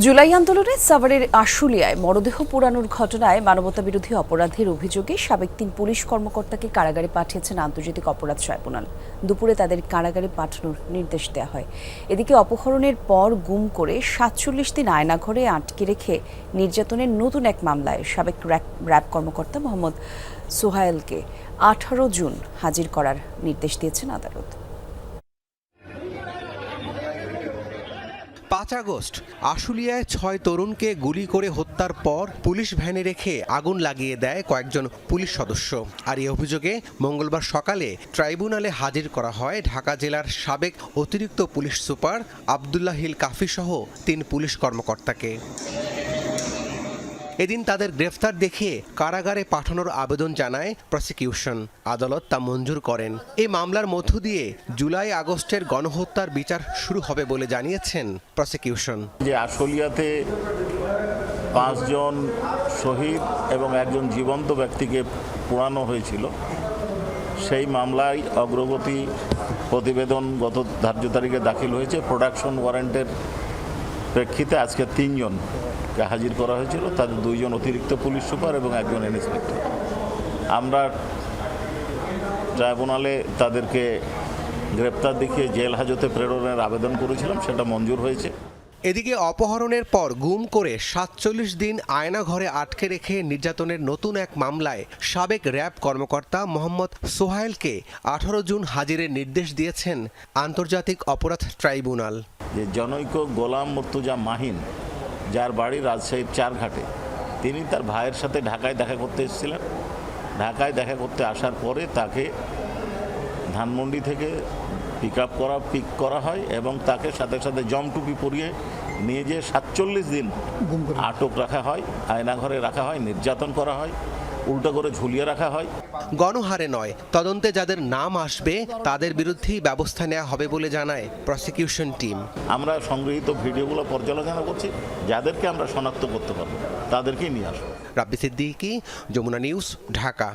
জুলাই আন্দোলনে সাভারের আশুলিয়ায় মরদেহ পোড়ানোর ঘটনায় মানবতাবিরোধী অপরাধের অভিযোগে সাবেক তিন পুলিশ কর্মকর্তাকে কারাগারে পাঠিয়েছেন আন্তর্জাতিক অপরাধ ট্রাইব্যুনাল। দুপুরে তাদের কারাগারে পাঠানোর নির্দেশ দেওয়া হয়। এদিকে অপহরণের পর গুম করে সাতচল্লিশ দিন আয়নাঘরে আটকে রেখে নির্যাতনের নতুন এক মামলায় সাবেক র্যাব কর্মকর্তা মোহাম্মদ সোহায়েলকে আঠারো জুন হাজির করার নির্দেশ দিয়েছেন আদালত। পাঁচ আগস্ট, আশুলিয়ায় ছয় তরুণকে গুলি করে হত্যার পর পুলিশ ভ্যানে রেখে আগুন লাগিয়ে দেয় কয়েকজন পুলিশ সদস্য। আর এই অভিযোগে মঙ্গলবার সকালে ট্রাইব্যুনালে হাজির করা হয় ঢাকা জেলার সাবেক অতিরিক্ত পুলিশ সুপার আবদুল্লাহ হিল কাফি সহ তিন পুলিশ কর্মকর্তাকে। এদিন তাদের গ্রেফতার দেখিয়ে কারাগারে পাঠানোর আবেদন জানায় প্রসিকিউশন। আদালত তা মঞ্জুর করেন। এই মামলার মধ্য দিয়ে জুলাই আগস্টের গণহত্যার বিচার শুরু হবে বলে জানিয়েছেন প্রসিকিউশন। যে আশুলিয়াতে পাঁচজন শহীদ এবং একজন জীবন্ত ব্যক্তিকে পোড়ানো হয়েছিল, সেই মামলায় অগ্রগতি প্রতিবেদন গত ধার্য তারিখে দাখিল হয়েছে। প্রোডাকশন ওয়ারেন্টের প্রেক্ষিতে আজকে তিনজনকে হাজির করা হয়েছিল তাদের দুইজন অতিরিক্ত পুলিশ সুপার এবং একজন ইন্সপেক্টর। আমরা ট্রাইব্যুনালে তাদেরকে গ্রেপ্তার দেখিয়ে জেল হাজতে প্রেরণের আবেদন করেছিলাম সেটা মঞ্জুর হয়েছে। এদিকে অপহরণের পর গুম করে সাতচল্লিশ দিন আয়না ঘরে আটকে রেখে নির্যাতনের নতুন এক মামলায় সাবেক র্যাব কর্মকর্তা মোহাম্মদ সোহাইলকে আঠারো জুন হাজিরের নির্দেশ দিয়েছেন আন্তর্জাতিক অপরাধ ট্রাইব্যুনাল। যে জনৈক গোলাম মুর্তুজা মাহিন যার বাড়ি রাজশাহীর চারঘাটে। তিনি তার ভাইয়ের সাথে ঢাকায় দেখা করতে এসেছিলেন। ঢাকায় দেখা করতে আসার পরে তাকে ধানমন্ডি থেকে পিক আপ করা পিক করা হয় এবং তাকে সাথে সাথে জমটুপি পরিয়ে নিয়ে যেয়ে সাতচল্লিশ দিন আটক রাখা হয় আয়নাঘরে রাখা হয় নির্যাতন করা হয়। উল্টো করে ঝুলিয়ে রাখা হয়। গণহারে নয় তদন্তে যাদের নাম আসবে তাদের বিরুদ্ধেই ব্যবস্থা নেওয়া হবে বলে জানায় প্রসিকিউশন টিম আমরা সংগৃহীত ভিডিওগুলো পর্যালোচনা করছি যাদেরকে আমরা শনাক্ত করতে পারব তাদেরকেই নিয়ে আসব। রাব্বি সিদ্দিকি যমুনা নিউজ ঢাকা।